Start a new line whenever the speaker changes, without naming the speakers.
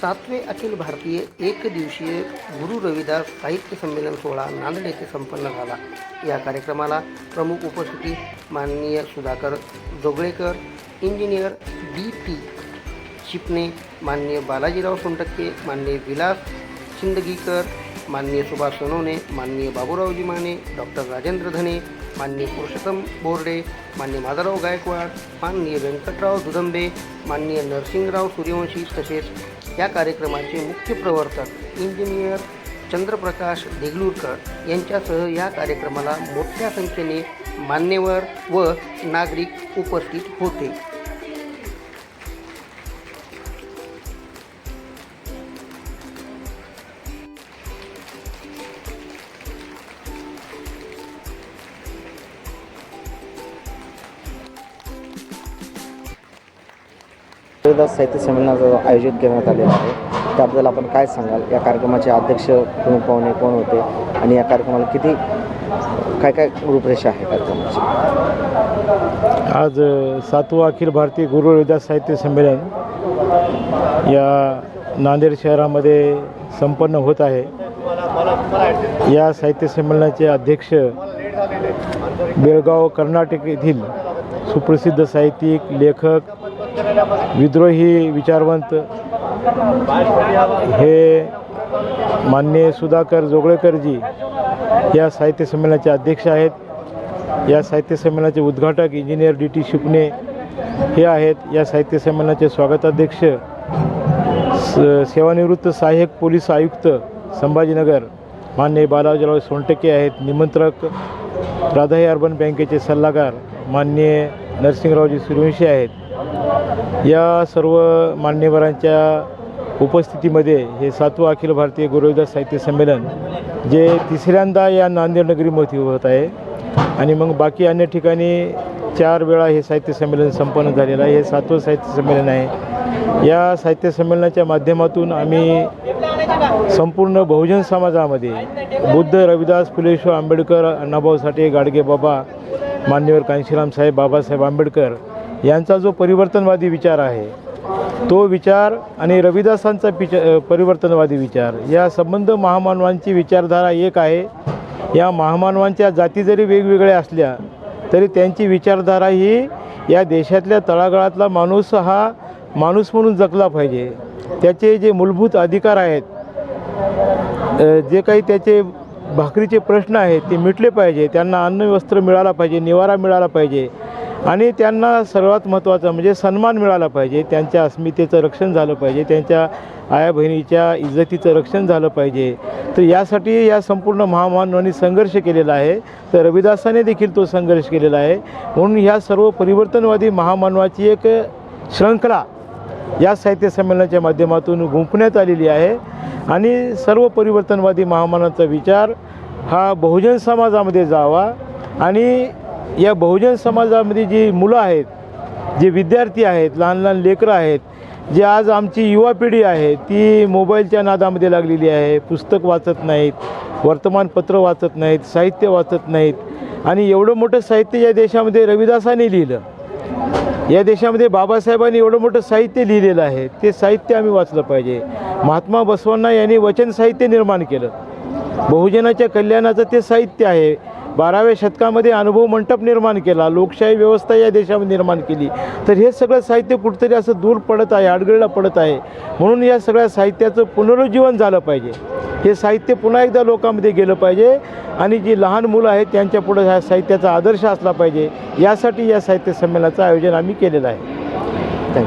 सातवे अखिल भारतीय एक दिवसीय गुरु रविदास साहित्य संमेलन सोहळा नांदेड येथे संपन्न झाला. या कार्यक्रमाला प्रमुख उपस्थिती माननीय Sudhakar Joglekar engineer D P Shipne माननीय बालाजीराव सोनटक्के माननीय विलास शिंदगीकर माननीय सुभाष सोनवणे माननीय बाबूरावजी माने डॉक्टर राजेंद्र धने माननीय पुरुषोत्तम बोर्डे माननीय माधवराव गायकवाड माननीय व्यंकटराव दुदंबे माननीय नरसिंगराव सूर्यवंशी तसेच या कार्यक्रमाचे मुख्य प्रवर्तक इंजिनियर चंद्रप्रकाश देगलूरकर यांच्यासह या कार्यक्रमाला मोठ्या संख्येने मान्यवर व नागरिक उपस्थित होते.
रविदास साहित्य संमेलनाचं आयोजित करण्यात आलेलं आहे त्याबद्दल आपण काय सांगाल? या कार्यक्रमाचे अध्यक्ष प्रमुख पाहुणे कोण होते? आणि या कार्यक्रमाला किती काय काय रूपरेषा आहे कार्यक्रमाची?
आज सातवं अखिल भारतीय गुरु रविदास साहित्य संमेलन या नांदेड शहरामध्ये संपन्न होत आहे. या साहित्य संमेलनाचे अध्यक्ष बेळगाव कर्नाटक येथील सुप्रसिद्ध साहित्यिक लेखक विद्रोही विचारवंत. हे मान्य सुधाकर जोगळेकरजी या साहित्य संमेलनाचे अध्यक्ष आहेत. या साहित्य संमेलनाचे उद्घाटक इंजिनियर डी टी शिपणे हे आहेत. या साहित्य संमेलनाचे स्वागताध्यक्ष स सेवानिवृत्त सहाय्यक पोलीस आयुक्त संभाजीनगर मान्य बालाजीराव सोनटके आहेत. निमंत्रक राधाई अर्बन बँकेचे सल्लागार मान्य नरसिंगरावजी सूर्यवंशी आहेत. या सर्व मान्यवरांच्या उपस्थितीमध्ये हे सातवं अखिल भारतीय गुरुदास साहित्य संमेलन जे तिसऱ्यांदा या नांदेड नगरीमध्ये होत आहे. आणि मग बाकी अन्य ठिकाणी चार वेळा हे साहित्य संमेलन संपन्न झालेलं आहे. हे सातवं साहित्य संमेलन आहे. या साहित्य संमेलनाच्या माध्यमातून आम्ही संपूर्ण बहुजन समाजामध्ये बुद्ध रविदास फुलेश्वर आंबेडकर अण्णाभाऊ साठे गाडगे बाबा मान्यवर कांशीराम साहेब बाबासाहेब आंबेडकर यांचा जो परिवर्तनवादी विचार आहे तो विचार आणि रविदासांचा पिचा परिवर्तनवादी विचार या संबंध महामानवांची विचारधारा एक आहे. या महामानवांच्या जाती जरी वेगवेगळ्या असल्या तरी त्यांची विचारधारा ही या देशातल्या तळागाळातला माणूस हा माणूस म्हणून जगला पाहिजे. त्याचे जे मूलभूत अधिकार आहेत जे काही त्याचे भाकरीचे प्रश्न आहेत ते मिटले पाहिजे. त्यांना अन्न वस्त्र मिळाला पाहिजे निवारा मिळाला पाहिजे. आणि त्यांना सर्वात महत्त्वाचं म्हणजे सन्मान मिळाला पाहिजे त्यांच्या अस्मितेचं रक्षण झालं पाहिजे त्यांच्या आया बहिणीच्या इज्जतीचं रक्षण झालं पाहिजे. तर यासाठी या संपूर्ण महामानवांनी संघर्ष केलेला आहे. तर रविदासाने देखील तो संघर्ष केलेला आहे. म्हणून ह्या सर्व परिवर्तनवादी महामानवाची एक श्रृंखला या साहित्य संमेलनाच्या माध्यमातून गुंफण्यात आलेली आहे. आणि सर्व परिवर्तनवादी महामानाचा विचार हा बहुजन समाजामध्ये जावा आणि या बहुजन समाजामध्ये जी मुलं आहेत जे विद्यार्थी आहेत लहान लहान लेकरं आहेत जे आज आमची युवा पिढी आहे ती मोबाईलच्या नादामध्ये लागलेली आहे पुस्तक वाचत नाहीत वर्तमानपत्र वाचत नाहीत साहित्य वाचत नाहीत. आणि एवढं मोठं साहित्य या देशामध्ये रविदासाने लिहिलं. या देशामध्ये बाबासाहेबांनी एवढं मोठं साहित्य लिहिलेलं आहे ते साहित्य आम्ही वाचलं पाहिजे. महात्मा बसवांना यांनी वचन साहित्य निर्माण केलं. बहुजनाच्या कल्याणाचं ते साहित्य आहे. बाराव्या शतकामध्ये अनुभव मंडप निर्माण केला लोकशाही व्यवस्था या देशामध्ये निर्माण केली. तर हे सगळं साहित्य कुठंतरी असं दूर पडत आहे आडगळला पडत आहे. म्हणून या सगळ्या साहित्याचं पुनरुज्जीवन झालं पाहिजे. हे साहित्य पुन्हा एकदा लोकांमध्ये गेलं पाहिजे आणि जी लहान मुलं आहेत त्यांच्या पुढं ह्या साहित्याचा आदर्श असला पाहिजे. यासाठी या साहित्य संमेलनाचं आयोजन आम्ही केलेलं आहे.